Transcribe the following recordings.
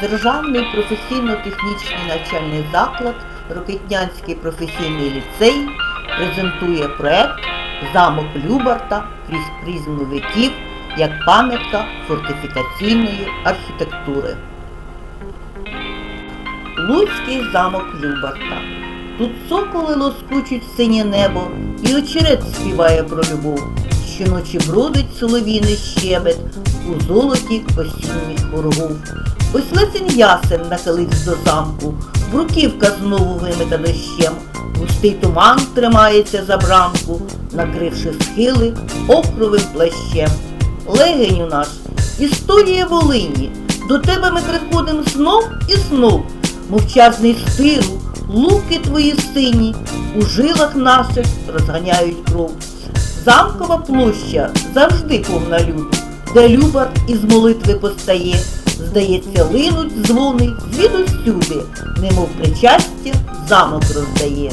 Державний професійно-технічний навчальний заклад Рокитнянський професійний ліцей презентує проект Замок Любарта крізь призму віків як пам'ятка фортифікаційної архітектури. Луцький замок Любарта. Тут соколи лоскучуть синє небо, і очерет співає про любов. Щоночі бродить соловійний щебет у золоті осінніх хоргов. Ось лесень ясен нахилився до замку, бруківка знову вимита дощем, густий туман тримається за брамку, накривши схили окровим плащем. Легеню наш, історія Волині, до тебе ми приходимо знов і знов, мовчазний стиру, луки твої сині, у жилах наших розганяють кров. Замкова площа завжди повна люду, де Любар із молитви постає. Здається, линуть дзвони звідусюди, немов причастя замок роздає.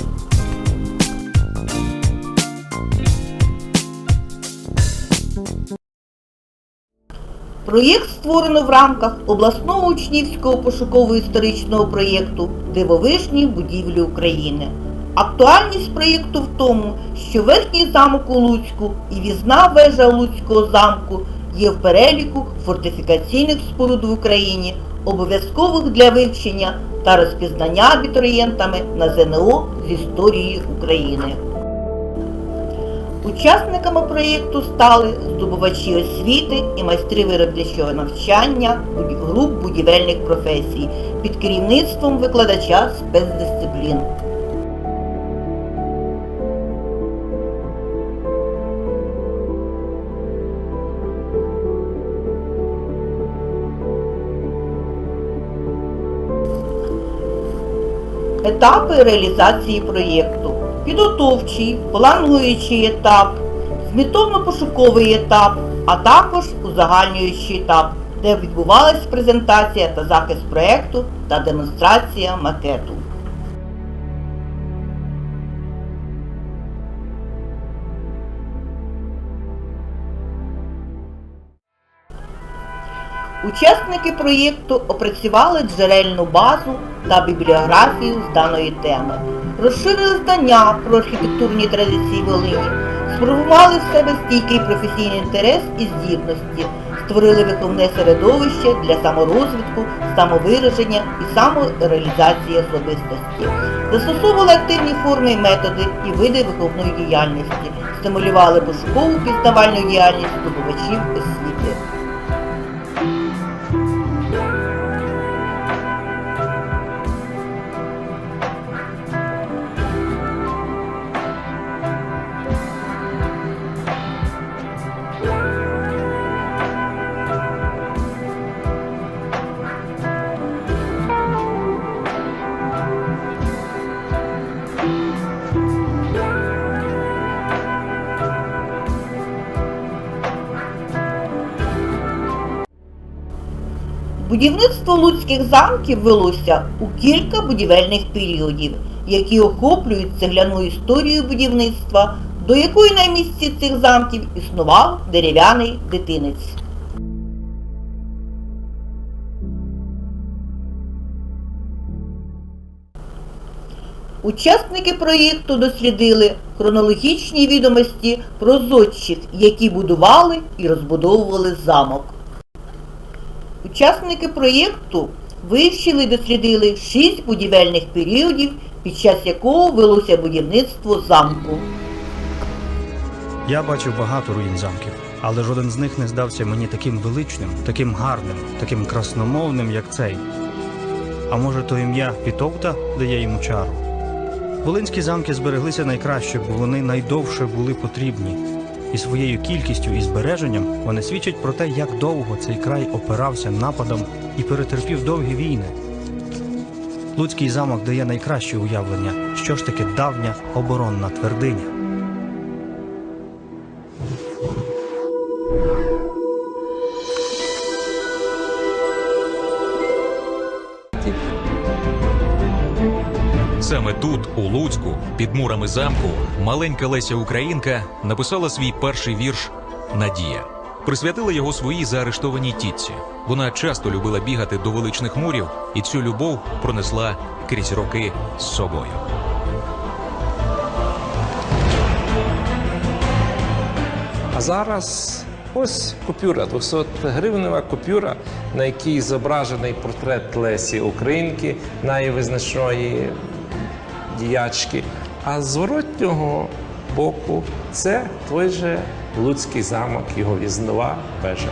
Проєкт створено в рамках обласного учнівського пошуково-історичного проєкту Дивовижні будівлі України. Актуальність проєкту в тому, що верхній замок у Луцьку і візна вежа Луцького замку є в переліку фортифікаційних споруд в Україні, обов'язкових для вивчення та розпізнання абітурієнтами на ЗНО з історії України. Учасниками проєкту стали здобувачі освіти і майстри виробничого навчання груп будівельних професій під керівництвом викладача спецдисциплін. Етапи реалізації проєкту. Підготовчий, плануючий етап, змітовно-пошуковий етап, а також узагальнюючий етап, де відбувалась презентація та захист проєкту та демонстрація макету. Учасники проєкту опрацювали джерельну базу та бібліографію з даної теми, розширили знання про архітектурні традиції Волині, сформували в себе стійкий професійний інтерес і здібності, створили виховне середовище для саморозвитку, самовираження і самореалізації особистості, застосовували активні форми і методи і види виховної діяльності, стимулювали пошукову пізнавальну діяльність здобувачів освіти. Будівництво луцьких замків велося у кілька будівельних періодів, які охоплюють цегляну історію будівництва, до якої на місці цих замків існував дерев'яний дитинець. Учасники проєкту дослідили хронологічні відомості про зодчих, які будували і розбудовували замок. Учасники проєкту вивчили і дослідили шість будівельних періодів, під час якого велося будівництво замку. Я бачив багато руїн замків, але жоден з них не здався мені таким величним, таким гарним, таким красномовним, як цей. А може, то ім'я Пітовта дає йому чару? Волинські замки збереглися найкраще, бо вони найдовше були потрібні. І своєю кількістю і збереженням вони свідчать про те, як довго цей край опирався нападам і перетерпів довгі війни. Луцький замок дає найкраще уявлення, що ж таке давня оборонна твердиня. Тут, у Луцьку, під мурами замку, маленька Леся Українка написала свій перший вірш Надія. присвятила його своїй заарештованій тітці. Вона часто любила бігати до величних мурів, і цю любов пронесла крізь роки з собою. А зараз ось купюра, 200 гривнева купюра, на якій зображений портрет Лесі Українки, найвизначної діячки. А зворотнього боку це той же Луцький замок, його в'їзнова вежа.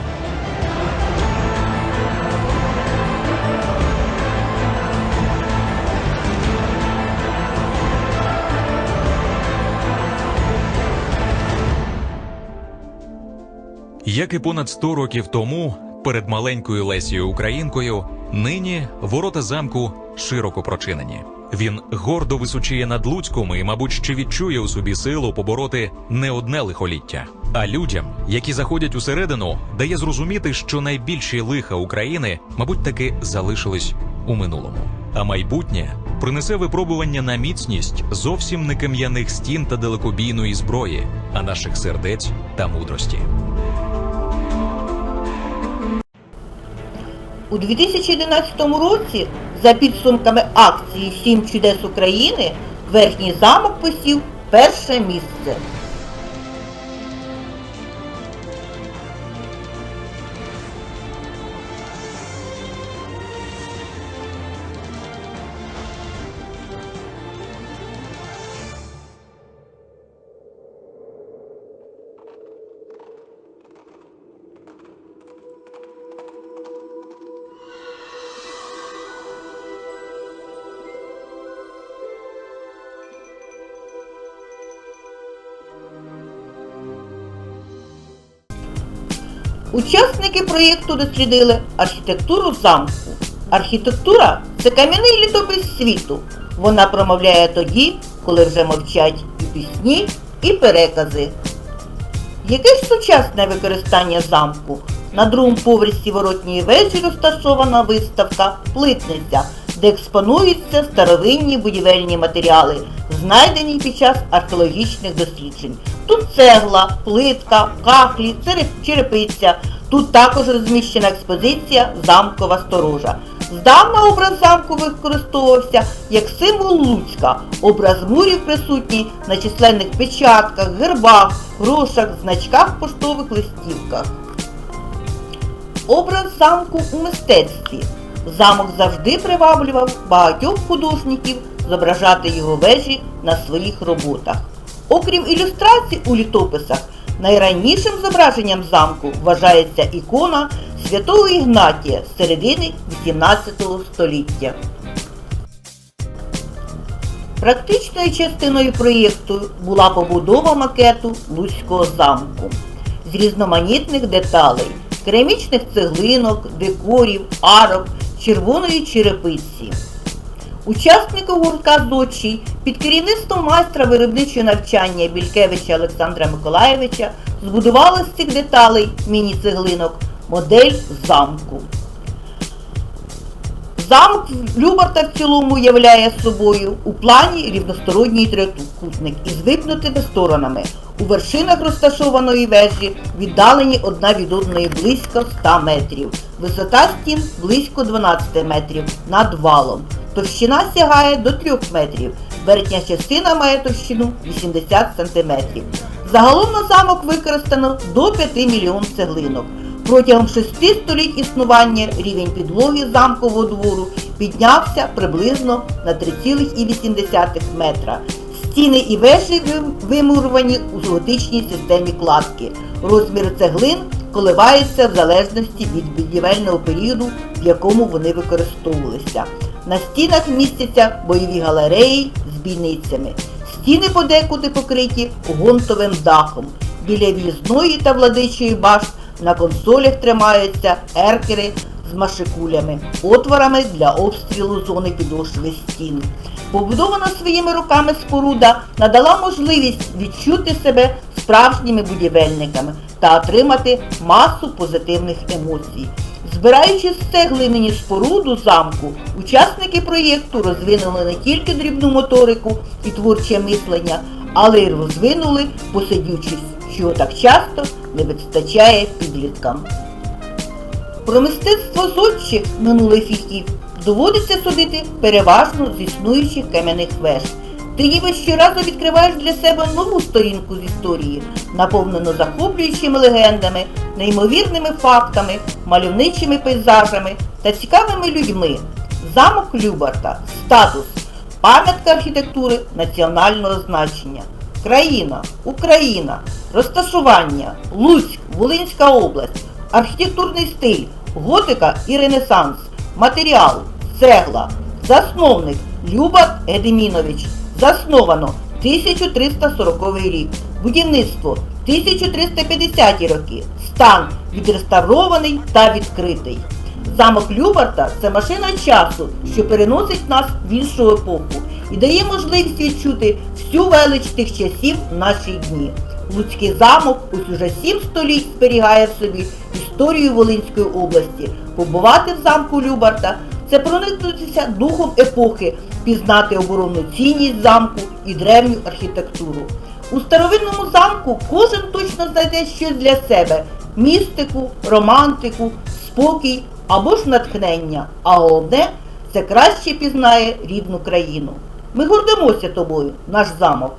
Як і понад 100 років тому, перед маленькою Лесією Українкою, нині ворота замку широко прочинені. Він гордо височіє над Луцьком і, мабуть, ще відчує у собі силу побороти не одне лихоліття. А людям, які заходять усередину, дає зрозуміти, що найбільші лиха України, мабуть, таки залишились у минулому. А майбутнє принесе випробування на міцність зовсім не кам'яних стін та далекобійної зброї, а наших сердець та мудрості. У 2011 році, за підсумками акції Сім чудес України, верхній замок посів перше місце. Учасники проєкту дослідили архітектуру замку. Архітектура це кам'яний літопис світу. Вона промовляє тоді, коли вже мовчать і пісні, і перекази. Яке ж сучасне використання замку? На другому поверсі воротньої вежі розташована виставка Плитниця, де експонуються старовинні будівельні матеріали, знайдені під час археологічних досліджень. Тут цегла, плитка, кахлі, черепиця. Тут також розміщена експозиція замкова сторожа. Здавна образ замку використовувався як символ Луцька. Образ мурів присутній на численних печатках, гербах, грошах, значках, поштових листівках. Образ замку у мистецтві. Замок завжди приваблював багатьох художників зображати його вежі на своїх роботах. Окрім ілюстрацій у літописах, найраннішим зображенням замку вважається ікона святого Ігнатія з середини XVIII століття. Практичною частиною проєкту була побудова макету Луцького замку з різноманітних деталей, керамічних цеглинок, декорів, арок, червоної черепиці. Учасники гуртка «Зочій» під керівництвом майстра виробничого навчання Бількевича Олександра Миколаєвича збудували з цих деталей міні-цеглинок модель замку. Замок Любарта в цілому являє собою у плані рівносторонній трикутник із випнутими сторонами. У вершинах розташованої вежі віддалені одна від одної близько 100 метрів. Висота стін близько 12 метрів над валом. Товщина сягає до 3 метрів. Верхня частина має товщину 80 см. Загалом на замок використано до 5 мільйон цеглинок. Протягом шести століть існування рівень підлоги замкового двору піднявся приблизно на 3,8 метра. Стіни і вежі ви- вимуровані у готичній системі кладки. Розмір цеглин коливаються в залежності від будівельного періоду, в якому вони використовувалися. На стінах містяться бойові галереї з бійницями. Стіни подекуди покриті гонтовим дахом. Біля в'їзної та владичої башт на консолях тримаються еркери з машикулями, отворами для обстрілу зони підошви стін. Побудована своїми руками споруда надала можливість відчути себе справжніми будівельниками та отримати масу позитивних емоцій. Збираючи з цегли нині споруду замку, учасники проєкту розвинули не тільки дрібну моторику і творче мислення, але й розвинули посидючість, що так часто не вистачає підліткам. Про мистецтво зодчих минулих віків доводиться судити переважно з існуючих кам'яних веж. Ти ніби щоразу відкриваєш для себе нову сторінку з історії, наповнену захоплюючими легендами, неймовірними фактами, мальовничими пейзажами та цікавими людьми. Замок Любарта, статус, пам'ятка архітектури національного значення. Країна, Україна, розташування, Луцьк, Волинська область, архітектурний стиль, готика і ренесанс, матеріал, цегла, засновник Любар Едемінович, засновано 1340 рік, будівництво 1350 роки, стан відреставрований та відкритий. Замок Любарта це машина часу, що переносить нас в іншу епоху і дає можливість відчути всю велич тих часів в наші дні. Луцький замок ось уже сім століть зберігає в собі історію Волинської області. Побувати в замку Любарта це проникнутися духом епохи, пізнати оборонну цінність замку і древню архітектуру. У старовинному замку кожен точно знайде щось для себе містику, романтику, спокій або ж натхнення. А головне, це краще пізнає рідну країну. Ми гордимося тобою, наш замок.